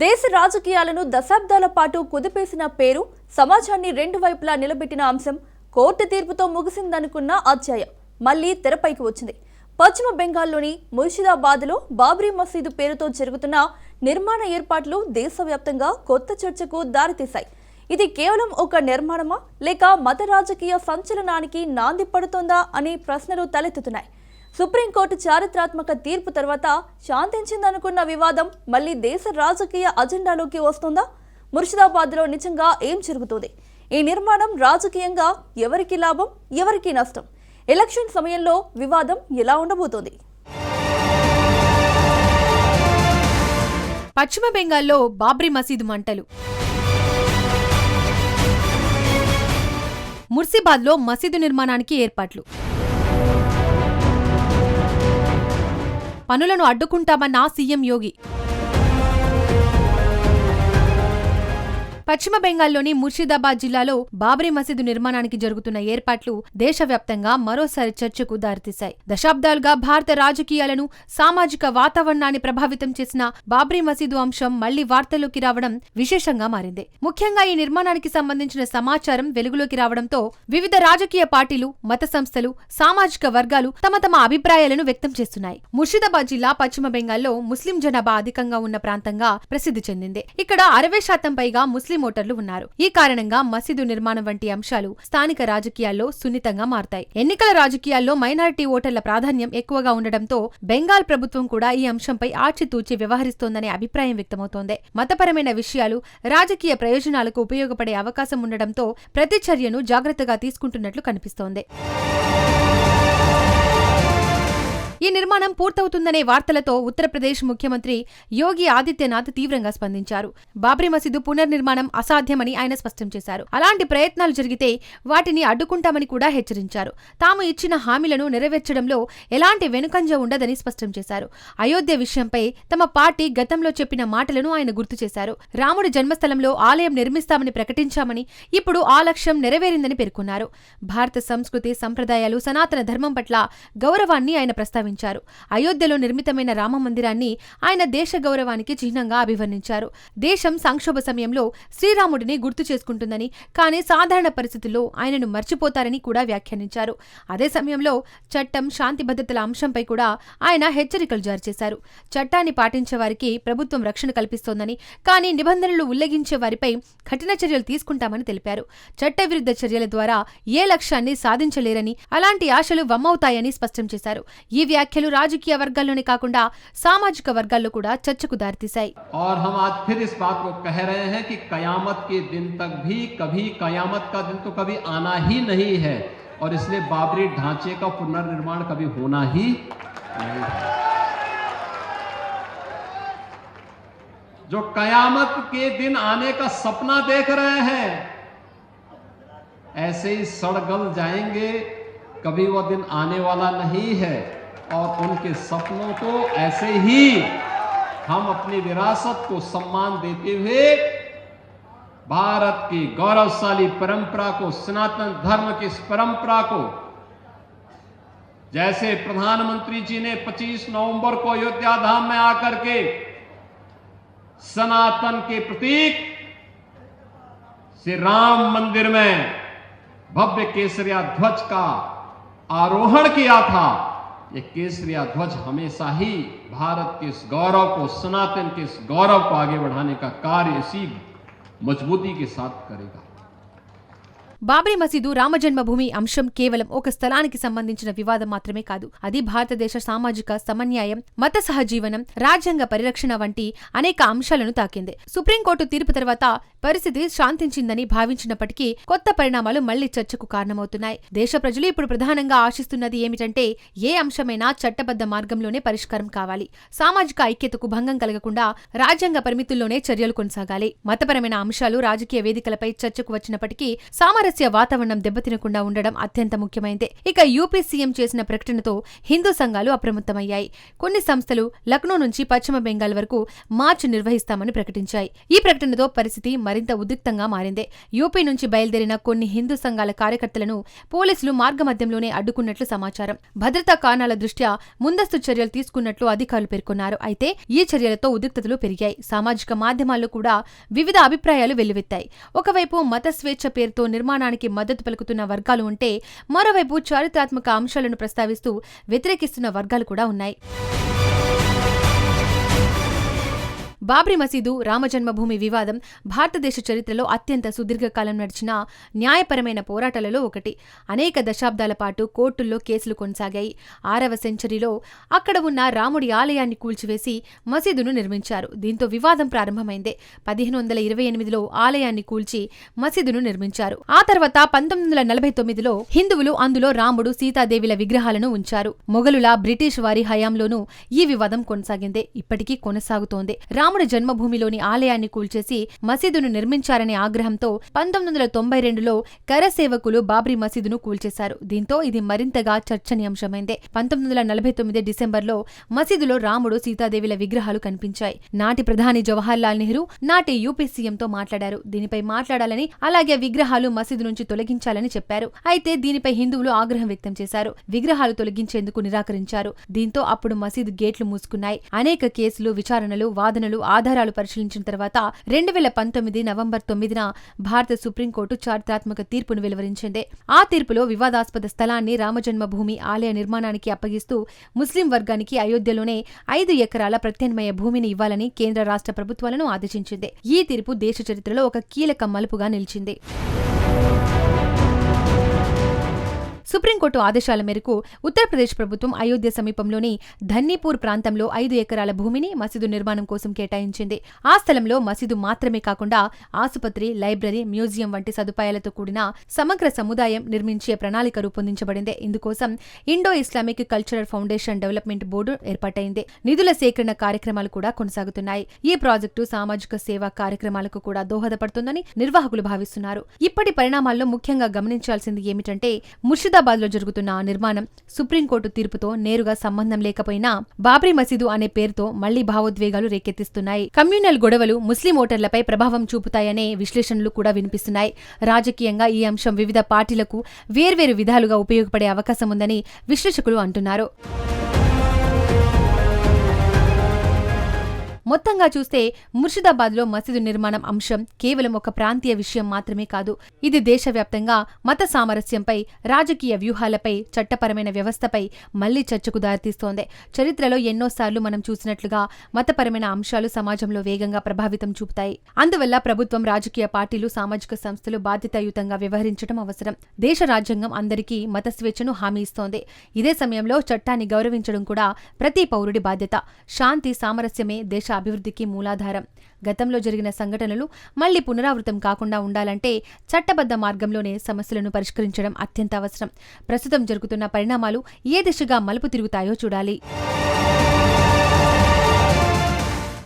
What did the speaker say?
దేశ రాజకీయాలను దశాబ్దాల పాటు కుదిపేసిన పేరు సమాజాన్ని రెండు వైపులా నిలబెట్టిన అంశం కోర్టు తీర్పుతో ముగిసిందనుకున్న అధ్యాయం మళ్ళీ తెరపైకి వచ్చింది. పశ్చిమ బెంగాల్లోని ముర్షిదాబాద్లో బాబ్రీ మసీదు పేరుతో జరుగుతున్న నిర్మాణ ఏర్పాట్లు దేశవ్యాప్తంగా కొత్త చర్చకు దారితీశాయి. ఇది కేవలం ఒక నిర్మాణమా లేక మత రాజకీయ సంచలనానికి నాంది పడుతోందా అనే ప్రశ్నలు తలెత్తుతున్నాయి. సుప్రీంకోర్టు చారిత్రాత్మక తీర్పు తర్వాత శాంతించిందనుకున్న వివాదం మళ్ళీ దేశ రాజకీయ అజెండాలోకి వస్తుందా? ముర్షిదాబాద్లో నిజంగా ఏం జరుగుతుంది? ఈ నిర్మాణం రాజకీయంగా ఎవరికి లాభం ఎవరికి నష్టం? ఎలక్షన్ సమయంలో వివాదం ఎలా ఉండబోతోంది? పశ్చిమ బెంగాల్లో బాబ్రీ మసీదు మంటలు. ముర్సిబాద్లో మసీదు నిర్మాణానికి ఏర్పాట్లు. పనులను అడ్డుకుంటామన్న సీఎం యోగి. పశ్చిమ బెంగాల్లోని ముర్షిదాబాద్ జిల్లాలో బాబ్రీ మసీదు నిర్మాణానికి జరుగుతున్న ఏర్పాట్లు దేశవ్యాప్తంగా మరోసారి చర్చకు దారితీశాయి. దశాబ్దాలుగా భారత రాజకీయాలను సామాజిక వాతావరణాన్ని ప్రభావితం చేసిన బాబ్రీ మసీదు అంశం మళ్ళీ వార్తల్లోకి రావడం విశేషంగా మారింది. ముఖ్యంగా ఈ నిర్మాణానికి సంబంధించిన సమాచారం వెలుగులోకి రావడంతో వివిధ రాజకీయ పార్టీలు మత సంస్థలు సామాజిక వర్గాలు తమ తమ అభిప్రాయాలను వ్యక్తం చేస్తున్నాయి. ముర్షిదాబాద్ జిల్లా పశ్చిమ బెంగాల్లో ముస్లిం జనాభా అధికంగా ఉన్న ప్రాంతంగా ప్రసిద్ధి చెందింది. ఇక్కడ అరవై శాతం పైగా ముస్లిం ఓటర్లు ఉన్నారు. ఈ కారణంగా మసీదు నిర్మాణం వంటి అంశాలు స్థానిక రాజకీయాల్లో సున్నితంగా మారతాయి. ఎన్నికల రాజకీయాల్లో మైనారిటీ ఓటర్ల ప్రాధాన్యం ఎక్కువగా ఉండడంతో బెంగాల్ ప్రభుత్వం కూడా ఈ అంశంపై ఆచితూచి వ్యవహరిస్తోందనే అభిప్రాయం వ్యక్తమవుతోంది. మతపరమైన విషయాలు రాజకీయ ప్రయోజనాలకు ఉపయోగపడే అవకాశం ఉండడంతో ప్రతి చర్యను జాగ్రత్తగా తీసుకుంటున్నట్లు కనిపిస్తోంది. ఈ నిర్మాణం పూర్తవుతుందనే వార్తలతో ఉత్తరప్రదేశ్ ముఖ్యమంత్రి యోగి ఆదిత్యనాథ్ తీవ్రంగా స్పందించారు. బాబ్రీ మసీదు పునర్నిర్మాణం అసాధ్యమని ఆయన స్పష్టం చేశారు. అలాంటి ప్రయత్నాలు జరిగితే వాటిని అడ్డుకుంటామని కూడా హెచ్చరించారు. తాము ఇచ్చిన హామీలను నెరవేర్చడంలో ఎలాంటి వెనుకంజ ఉండదని స్పష్టం చేశారు. అయోధ్య విషయంపై తమ పార్టీ గతంలో చెప్పిన మాటలను ఆయన గుర్తు చేశారు. రాముడి జన్మస్థలంలో ఆలయం నిర్మిస్తామని ప్రకటించామని ఇప్పుడు ఆ లక్ష్యం నెరవేరిందని పేర్కొన్నారు. భారత సంస్కృతి సంప్రదాయాలు సనాతన ధర్మం పట్ల గౌరవాన్ని ఆయన ప్రస్తావించారు. అయోధ్యలో నిర్మితమైన రామ మందిరాన్ని ఆయన దేశ గౌరవానికి చిహ్నంగా అభివర్ణించారు. దేశం సంక్షోభ సమయంలో శ్రీరాముడిని గుర్తు చేసుకుంటుందని కానీ సాధారణ పరిస్థితుల్లో ఆయనను మర్చిపోతారని కూడా వ్యాఖ్యానించారు. అదే సమయంలో చట్టం శాంతి భద్రతల అంశంపై కూడా ఆయన హెచ్చరికలు జారీ చేశారు. చట్టాన్ని పాటించే వారికి ప్రభుత్వం రక్షణ కల్పిస్తోందని కానీ నిబంధనలు ఉల్లంఘించే వారిపై కఠిన చర్యలు తీసుకుంటామని తెలిపారు. చట్టవిరుద్ధ చర్యల ద్వారా ఏ లక్ష్యాన్ని సాధించలేరని అలాంటి ఆశలు వమ్మవుతాయని స్పష్టం చేశారు. ఈ వ్యాఖ్యలు రాజకీయ వర్గాల్లోనే కాకుండా సామాజిక వర్గాల్లో కూడా చర్చకు దారితీశాయి और हम आज फिर इस बात को कह रहे हैं कि कयामत के दिन तक भी कभी कयामत का दिन तो कभी आना ही नहीं है और इसलिए बाबरी ढांचे का पुनर्निर्माण कभी होना ही नहीं है जो कयामत के दिन आने का सपना देख रहे हैं ऐसे ही सड़गल जाएंगे कभी वह दिन आने वाला नहीं है और उनके सपनों को ऐसे ही हम अपनी विरासत को सम्मान देते हुए भारत की गौरवशाली परंपरा को, सनातन धर्म की इस परंपरा को, जैसे प्रधानमंत्री जी ने 25 नवंबर को अयोध्या धाम में आकर के सनातन के प्रतीक श्री राम मंदिर में भव्य केसरिया ध्वज का आरोहण किया था। ये केसरिया ध्वज हमेशा ही भारत के इस गौरव को, सनातन के इस गौरव को आगे बढ़ाने का कार्य इसी मजबूती के साथ करेगा। బాబ్రీ మసీదు రామజన్మభూమి అంశం కేవలం ఒక స్థలానికి సంబంధించిన వివాదం మాత్రమే కాదు. అది భారతదేశ సామాజిక సమన్యాయం మత సహజీవనం రాజ్యాంగ పరిరక్షణ వంటి అనేక అంశాలను తాకింది. సుప్రీంకోర్టు తీర్పు తర్వాత పరిస్థితి శాంతించిందని భావించినప్పటికీ కొత్త పరిణామాలు మళ్ళీ చర్చకు కారణమవుతున్నాయి. దేశ ప్రజలు ఇప్పుడు ప్రధానంగా ఆశిస్తున్నది ఏమిటంటే ఏ అంశమైనా చట్టబద్ధ మార్గంలోనే పరిష్కారం కావాలి. సామాజిక ఐక్యతకు భంగం కలగకుండా రాజ్యాంగ పరిమితుల్లోనే చర్యలు కొనసాగాలి. మతపరమైన అంశాలు రాజకీయ వేదికలపై చర్చకు వచ్చినప్పటికీ సామరస్య సామరస్య వాతావరణం దెబ్బతినకుండా ఉండడం అత్యంత ముఖ్యమైందే. ఇక యూపీ సీఎం చేసిన ప్రకటనతో హిందూ సంఘాలు అప్రమత్తమయ్యాయి. కొన్ని సంస్థలు లక్నో నుంచి పశ్చిమ బెంగాల్ వరకు మార్చి నిర్వహిస్తామని ప్రకటించాయి. ఈ ప్రకటనతో పరిస్థితి మరింత ఉద్రిక్తంగా మారింది. యూపీ నుంచి బయలుదేరిన కొన్ని హిందూ సంఘాల కార్యకర్తలను పోలీసులు మార్గమధ్యంలోనే అడ్డుకున్నట్లు సమాచారం. భద్రతా కారణాల దృష్ట్యా ముందస్తు చర్యలు తీసుకున్నట్లు అధికారులు పేర్కొన్నారు. అయితే ఈ చర్యలతో ఉద్రిక్తతలు పెరిగాయి. సామాజిక మాధ్యమాల్లో కూడా వివిధ అభిప్రాయాలు వెల్లువెత్తాయి. ఒకవైపు మత స్వేచ్ఛ పేరుతో నిర్మాణానికి మద్దతు పలుకుతున్న వర్గాలు ఉంటే మరోవైపు చారిత్రాత్మక అంశాలను ప్రస్తావిస్తూ వ్యతిరేకిస్తున్న వర్గాలు కూడా ఉన్నాయి. బాబ్రీ మసీదు రామజన్మభూమి వివాదం భారతదేశ చరిత్రలో అత్యంత సుదీర్ఘకాలం నడిచిన న్యాయపరమైన పోరాటాలలో ఒకటి. అనేక దశాబ్దాల పాటు కోర్టుల్లో కేసులు కొనసాగాయి. ఆరవ సెంచరీలో అక్కడ ఉన్న రాముడి ఆలయాన్ని కూల్చివేసి మసీదును నిర్మించారు. దీంతో వివాదం ప్రారంభమైంది. పదిహేను వందల ఇరవై ఎనిమిదిలో ఆలయాన్ని కూల్చి మసీదును నిర్మించారు. ఆ తర్వాత పంతొమ్మిది వందల నలభై తొమ్మిదిలో హిందువులు అందులో రాముడు సీతాదేవిల విగ్రహాలను ఉంచారు. మొఘలుల బ్రిటిష్ వారి హయాంలోనూ ఈ వివాదం కొనసాగింది. ఇప్పటికీ కొనసాగుతోంది. రాముడు జన్మభూమిలోని ఆలయాన్ని కూల్చేసి మసీదును నిర్మించారనే ఆగ్రహంతో పంతొమ్మిది వందల తొంభై రెండులో కరసేవకులు బాబ్రీ మసీదును కూల్చేశారు. దీంతో ఇది మరింతగా చర్చనీయాంశమైంది. పంతొమ్మిది వందల నలభై తొమ్మిది డిసెంబర్లో మసీదులో రాముడు సీతాదేవిల విగ్రహాలు కనిపించాయి. నాటి ప్రధాని జవహర్లాల్ నెహ్రూ నాటి యూపీ సీఎంతో మాట్లాడారు. దీనిపై మాట్లాడాలని అలాగే విగ్రహాలు మసీదు నుంచి తొలగించాలని చెప్పారు. అయితే దీనిపై హిందువులు ఆగ్రహం వ్యక్తం చేశారు. విగ్రహాలు తొలగించేందుకు నిరాకరించారు. దీంతో అప్పుడు మసీదు గేట్లు మూసుకున్నాయి. అనేక కేసులు విచారణలు వాదనలు ఆధారాలు పరిశీలించిన తర్వాత రెండు వేల పంతొమ్మిది నవంబర్ తొమ్మిదిన భారత సుప్రీంకోర్టు చారిత్రాత్మక తీర్పును వెలువరించింది. ఆ తీర్పులో వివాదాస్పద స్థలాన్ని రామజన్మభూమి ఆలయ నిర్మాణానికి అప్పగిస్తూ ముస్లిం వర్గానికి అయోధ్యలోనే ఐదు ఎకరాల ప్రత్యామ్నాయ భూమిని ఇవ్వాలని కేంద్ర రాష్ట్ర ప్రభుత్వాలను ఆదేశించింది. ఈ తీర్పు దేశ చరిత్రలో ఒక కీలక మలుపుగా నిలిచింది. సుప్రీంకోర్టు ఆదేశాల మేరకు ఉత్తరప్రదేశ్ ప్రభుత్వం అయోధ్య సమీపంలోని ధన్నీపూర్ ప్రాంతంలో ఐదు ఎకరాల భూమిని మసీదు నిర్మాణం కోసం కేటాయించింది. ఆ స్థలంలో మసీదు మాత్రమే కాకుండా ఆసుపత్రి లైబ్రరీ మ్యూజియం వంటి సదుపాయాలతో కూడిన సమగ్ర సముదాయం నిర్మించే ప్రణాళిక రూపొందించబడింది. ఇందుకోసం Indo Islamic cultural foundation development board ఏర్పాటైంది. నిధుల సేకరణ కార్యక్రమాలు కూడా కొనసాగుతున్నాయి. ఈ ప్రాజెక్టు సామాజిక సేవా కార్యక్రమాలకు కూడా దోహదపడుతుందని నిర్వాహకులు భావిస్తున్నారు. ఇప్పటి పరిణామాల్లో ముఖ్యంగా గమనించాల్సింది ఏమిటంటే ముర్షిదాబాద్ హైదరాబాద్లో జరుగుతున్న ఆ నిర్మాణం సుప్రీంకోర్టు తీర్పుతో నేరుగా సంబంధం లేకపోయినా బాబ్రీ మసీదు అనే పేరుతో మళ్ళీ భావోద్వేగాలు రేకెత్తిస్తున్నాయి. కమ్యూనల్ గొడవలు ముస్లిం ఓటర్లపై ప్రభావం చూపుతాయనే విశ్లేషణలు కూడా వినిపిస్తున్నాయి. రాజకీయంగా ఈ అంశం వివిధ పార్టీలకు వేర్వేరు విధాలుగా ఉపయోగపడే అవకాశం ఉందని విశ్లేషకులు అంటున్నారు. మొత్తంగా చూస్తే ముర్షిదాబాద్లో మసీదు నిర్మాణం అంశం కేవలం ఒక ప్రాంతీయ విషయం మాత్రమే కాదు. ఇది దేశవ్యాప్తంగా మత సామరస్యంపై రాజకీయ వ్యూహాలపై చట్టపరమైన వ్యవస్థపై మళ్ళీ చర్చకు దారితీస్తోంది. చరిత్రలో ఎన్నోసార్లు మనం చూసినట్లుగా మతపరమైన అంశాలు సమాజంలో వేగంగా ప్రభావితం చూపుతాయి. అందువల్ల ప్రభుత్వం రాజకీయ పార్టీలు సామాజిక సంస్థలు బాధ్యతాయుతంగా వ్యవహరించడం అవసరం. దేశ రాజ్యాంగం అందరికీ మత స్వేచ్ఛను హామీ ఇస్తోంది. ఇదే సమయంలో చట్టాన్ని గౌరవించడం కూడా ప్రతి పౌరుడి బాధ్యత. శాంతి సామరస్యమే దేశ అభివృద్ధికి మూలాధారం. గతంలో జరిగిన సంఘటనలు మళ్ళీ పునరావృతం కాకుండా ఉండాలంటే చట్టబద్ధ మార్గంలోనే సమస్యలను పరిష్కరించడం అత్యంత అవసరం. ప్రస్తుతం జరుగుతున్న పరిణామాలు ఏ దిశగా మలుపు తిరుగుతాయో చూడాలి.